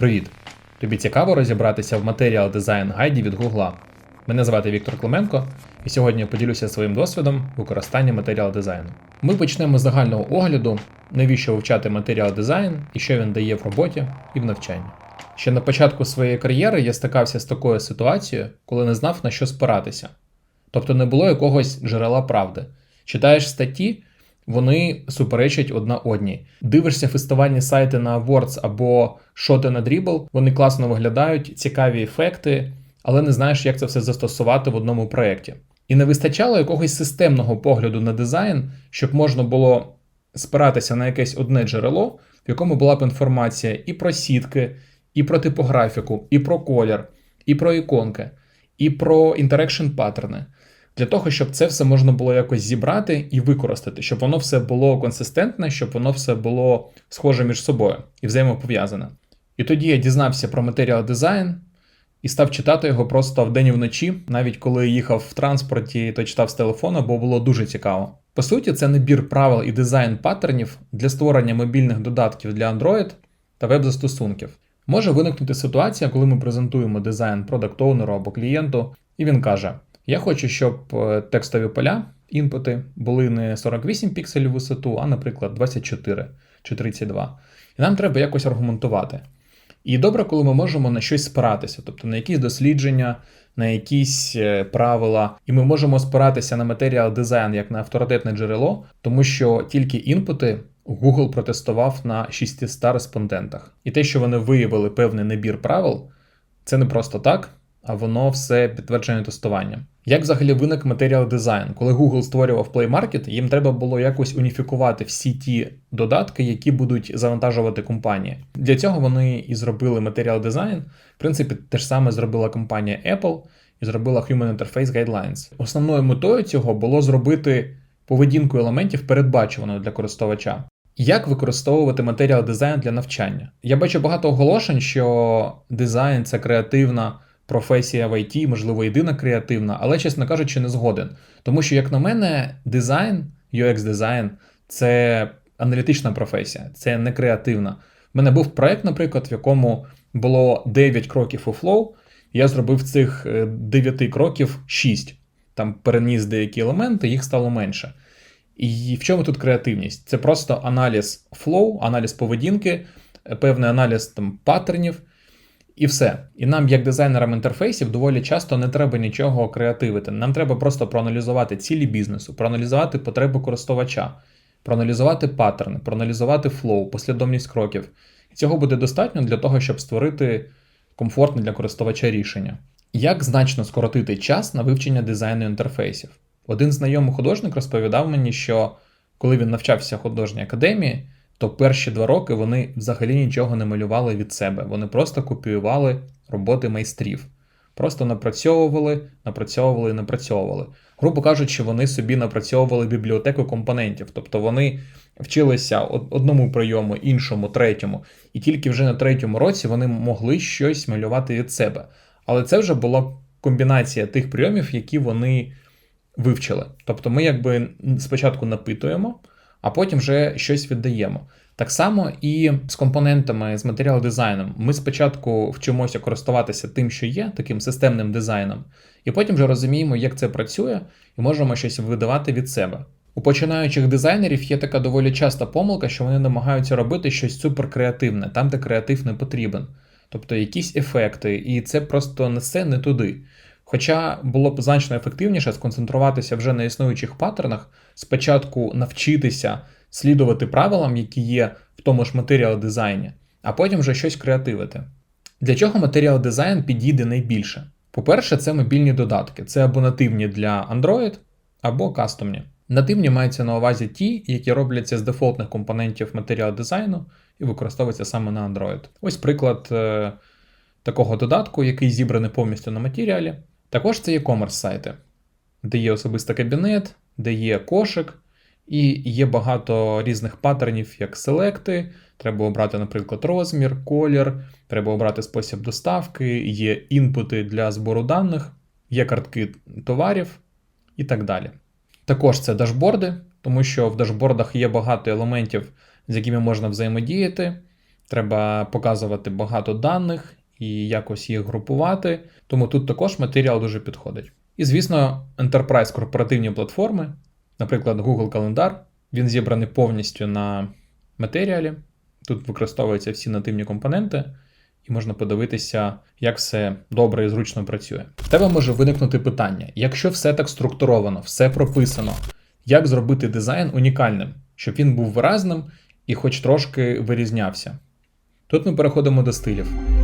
Привіт! Тобі цікаво розібратися в матеріал дизайн гайді від Google. Мене звати Віктор Клименко, і сьогодні я поділюся своїм досвідом використання матеріал дизайну. Ми почнемо з загального огляду, навіщо вивчати матеріал дизайн і що він дає в роботі і в навчанні. Ще на початку своєї кар'єри я стикався з такою ситуацією, коли не знав на що спиратися. Тобто не було якогось джерела правди. Читаєш статті, вони суперечать одна одній. Дивишся фестивальні сайти на Awards або шоти на Dribble, вони класно виглядають, цікаві ефекти, але не знаєш, як це все застосувати в одному проєкті. І не вистачало якогось системного погляду на дизайн, щоб можна було спиратися на якесь одне джерело, в якому була б інформація і про сітки, і про типографіку, і про колір, і про іконки, і про інтерекшн паттерни. Для того, щоб це все можна було якось зібрати і використати, щоб воно все було консистентне, щоб воно все було схоже між собою і взаємопов'язане. І тоді я дізнався про матеріал дизайн і став читати його просто вдень і вночі, навіть коли їхав в транспорті, то читав з телефона, бо було дуже цікаво. По суті, це набір правил і дизайн паттернів для створення мобільних додатків для Android та веб-застосунків. Може виникнути ситуація, коли ми презентуємо дизайн продакт оунеру або клієнту, і він каже: Я хочу, щоб е, текстові поля, інпути були не 48 пікселів висоту, а, наприклад, 24 чи 32. І нам треба якось аргументувати. І добре, коли ми можемо на щось спиратися, тобто на якісь дослідження, на якісь е, правила, і ми можемо спиратися на матеріал дизайн як на авторитетне джерело, тому що тільки інпути Google протестував на 600 респондентах. І те, що вони виявили певний набір правил, це не просто так, а воно все підтверджене тестуванням. Як взагалі виник матеріал дизайн? Коли Google створював Play Market, їм треба було якось уніфікувати всі ті додатки, які будуть завантажувати компанії. Для цього вони і зробили матеріал дизайн. В принципі, те ж саме зробила компанія Apple і зробила Human Interface Guidelines. Основною метою цього було зробити поведінку елементів передбачуваною для користувача. Як використовувати матеріал дизайн для навчання? Я бачу багато оголошень, що дизайн це креативна професія в IT, можливо, єдина креативна, але, чесно кажучи, не згоден. Тому що, як на мене, дизайн, UX дизайн це аналітична професія, це не креативна. У мене був проект, наприклад, в якому було 9 кроків у Flow. Я зробив цих 9 кроків 6. Там переніс деякі елементи, їх стало менше. І в чому тут креативність? Це просто аналіз флоу, аналіз поведінки, певний аналіз там паттернів. І все. І нам, як дизайнерам інтерфейсів, доволі часто не треба нічого креативити. Нам треба просто проаналізувати цілі бізнесу, проаналізувати потреби користувача, проаналізувати паттерни, проаналізувати флоу, послідовність кроків. І цього буде достатньо для того, щоб створити комфортне для користувача рішення. Як значно скоротити час на вивчення дизайну інтерфейсів? Один знайомий художник розповідав мені, що коли він навчався художній академії, то перші два роки вони взагалі нічого не малювали від себе. Вони просто копіювали роботи майстрів. Просто напрацьовували, напрацьовували і напрацьовували. Грубо кажучи, вони собі напрацьовували бібліотеку компонентів, тобто вони вчилися одному прийому, іншому, третьому, і тільки вже на третьому році вони могли щось малювати від себе. Але це вже була комбінація тих прийомів, які вони вивчили. Тобто ми якби спочатку напитуємо, а потім вже щось віддаємо. Так само і з компонентами, з матеріал дизайном. Ми спочатку вчимося користуватися тим, що є, таким системним дизайном, і потім вже розуміємо, як це працює, і можемо щось видавати від себе. У починаючих дизайнерів є така доволі часта помилка, що вони намагаються робити щось суперкреативне, там, де креатив не потрібен. Тобто якісь ефекти, і це просто несе не туди. Хоча було б значно ефективніше сконцентруватися вже на існуючих паттернах, спочатку навчитися слідувати правилам, які є в тому ж матеріал дизайні, а потім вже щось креативити. Для чого матеріал дизайн підійде найбільше? По-перше, це мобільні додатки, це або нативні для Android, або кастомні. Нативні маються на увазі ті, які робляться з дефолтних компонентів матеріал дизайну і використовуються саме на Android. Ось приклад е, такого додатку, який зібраний повністю на матеріалі. Також це e-commerce сайти, де є особистий кабінет, де є кошик, і є багато різних паттернів, як селекти. Треба обрати, наприклад, розмір, колір, треба обрати спосіб доставки, є інпути для збору даних, є картки товарів і так далі. Також це дашборди, тому що в дашбордах є багато елементів, з якими можна взаємодіяти. Треба показувати багато даних і якось їх групувати. Тому тут також матеріал дуже підходить. І, звісно, Enterprise корпоративні платформи, наприклад, Google Календар, він зібраний повністю на матеріалі. Тут використовуються всі нативні компоненти, і можна подивитися, як все добре і зручно працює. В тебе може виникнути питання: якщо все так структуровано, все прописано, як зробити дизайн унікальним, щоб він був виразним і хоч трошки вирізнявся. Тут ми переходимо до стилів.